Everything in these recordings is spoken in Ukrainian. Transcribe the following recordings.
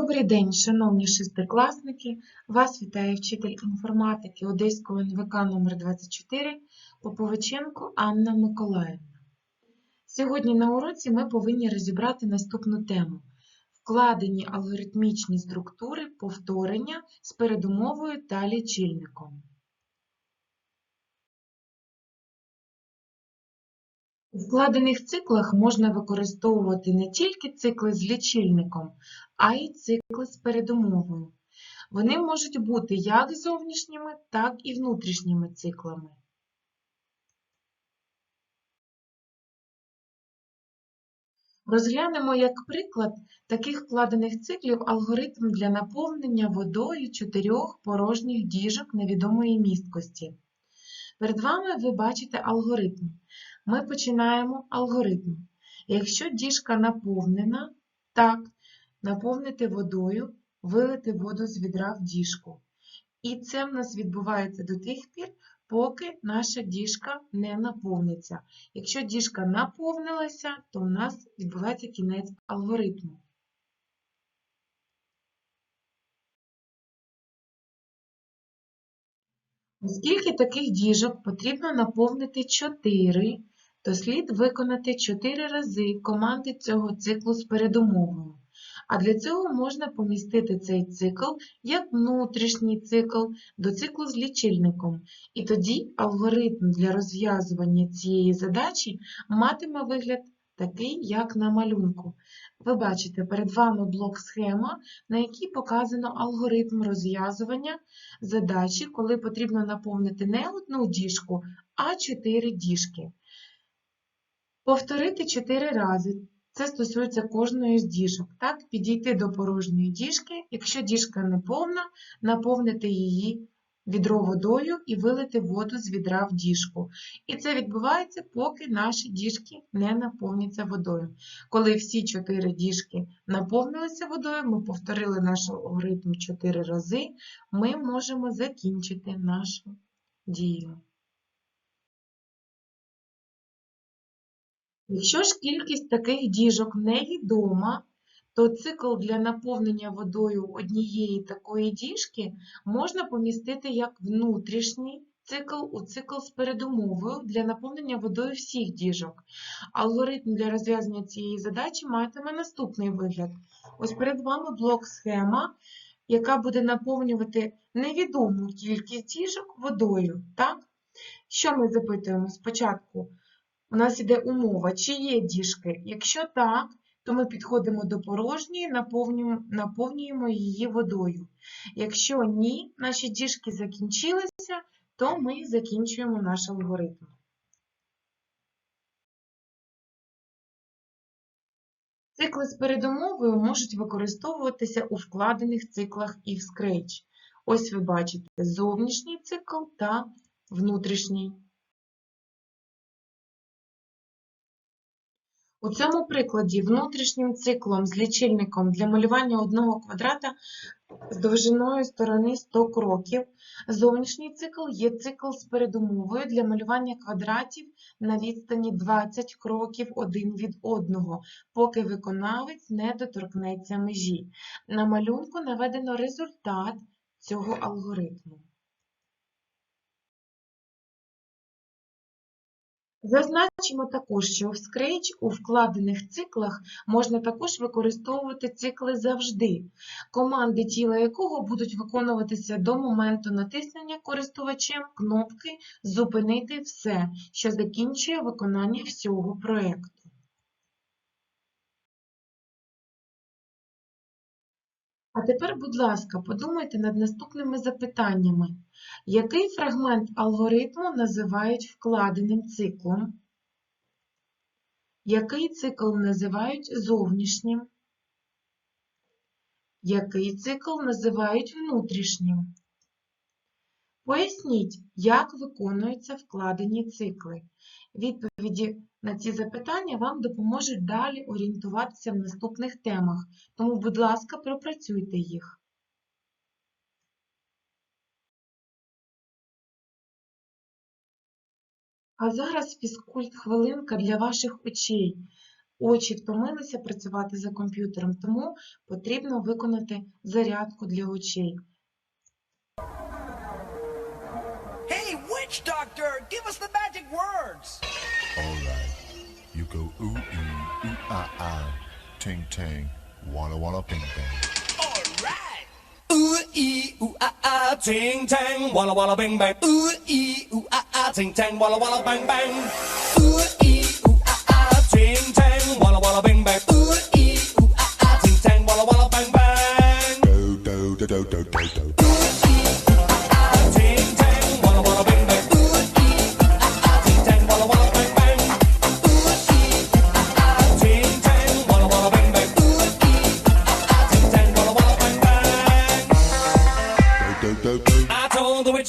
Добрий день, шановні шестикласники! Вас вітає вчитель інформатики Одеського НВК номер 24 Поповиченко Анна Миколаївна. Сьогодні на уроці ми повинні розібрати наступну тему: вкладені алгоритмічні структури повторення з передумовою та лічильником. У вкладених циклах можна використовувати не тільки цикли з лічильником, а й цикли з передумовою. Вони можуть бути як зовнішніми, так і внутрішніми циклами. Розглянемо як приклад таких вкладених циклів алгоритм для наповнення водою чотирьох порожніх діжок невідомої місткості. Перед вами ви бачите алгоритм. Ми починаємо алгоритм. Якщо діжка наповнена, так, наповнити водою, вилити воду з відра в діжку. І це в нас відбувається до тих пір, поки наша діжка не наповниться. Якщо діжка наповнилася, то в нас відбувається кінець алгоритму. Оскільки таких діжок потрібно наповнити 4, то слід виконати 4 рази команди цього циклу з передумовою. А для цього можна помістити цей цикл як внутрішній цикл до циклу з лічильником. І тоді алгоритм для розв'язування цієї задачі матиме вигляд такий, як на малюнку. Ви бачите перед вами блок-схема, на якій показано алгоритм розв'язування задачі, коли потрібно наповнити не одну діжку, а 4 діжки. Повторити 4 рази. Це стосується кожної з діжок. Так, Підійти до порожньої діжки, якщо діжка не повна, наповнити її відро водою і вилити воду з відра в діжку. І це відбувається, поки наші діжки не наповняться водою. Коли всі чотири діжки наповнилися водою, ми повторили наш алгоритм 4 рази, ми можемо закінчити нашу дію. Якщо ж кількість таких діжок невідома, то цикл для наповнення водою однієї такої діжки можна помістити як внутрішній цикл у цикл з передумовою для наповнення водою всіх діжок. Алгоритм для розв'язання цієї задачі матиме наступний вигляд. Ось перед вами блок-схема, яка буде наповнювати невідому кількість діжок водою. Так? Що ми запитуємо спочатку? У нас іде умова, чи є діжки. Якщо так, то ми підходимо до порожньої, наповнюємо, наповнюємо її водою. Якщо ні, наші діжки закінчилися, то ми закінчуємо наш алгоритм. Цикли з передумовою можуть використовуватися у вкладених циклах і в Scratch. Ось ви бачите зовнішній цикл та внутрішній. У цьому прикладі внутрішнім циклом з лічильником для малювання одного квадрата з довжиною сторони 100 кроків. Зовнішній цикл є цикл з передумовою для малювання квадратів на відстані 20 кроків один від одного, поки виконавець не доторкнеться межі. На малюнку наведено результат цього алгоритму. Зазначимо також, що в Scratch у вкладених циклах можна також використовувати цикли завжди, команди тіла якого будуть виконуватися до моменту натиснення користувачем кнопки Зупинити все, що закінчує виконання всього проєкту. А тепер, будь ласка, подумайте над наступними запитаннями. Який фрагмент алгоритму називають вкладеним циклом? Який цикл називають зовнішнім? Який цикл називають внутрішнім? Поясніть, як виконуються вкладені цикли. Відповіді на ці запитання вам допоможуть далі орієнтуватися в наступних темах, тому, будь ласка, пропрацюйте їх. А зараз фізкульт хвилинка для ваших очей. очі втомилися працювати за комп'ютером, тому потрібно виконати зарядку для очей. Witch doctor, give us the magic words. All right. You go ooh ee, ooh ah ah, ting ting, walla walla bing bang. All right. Ooh ee ooh ah ah ting tang walla walla bang bang. Ooh ee ooh ah ah ting tang walla walla bang bang. Ooh ee ooh ah ah ting tang walla walla bang bang. Ooh ee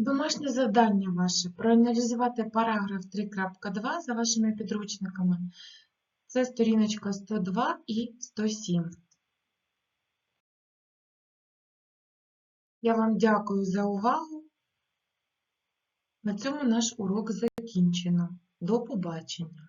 Домашнє завдання ваше проаналізувати параграф 3.2 за вашими підручниками. Це сторіночка 102 і 107. Я вам дякую за увагу. На цьому наш урок закінчено. До побачення!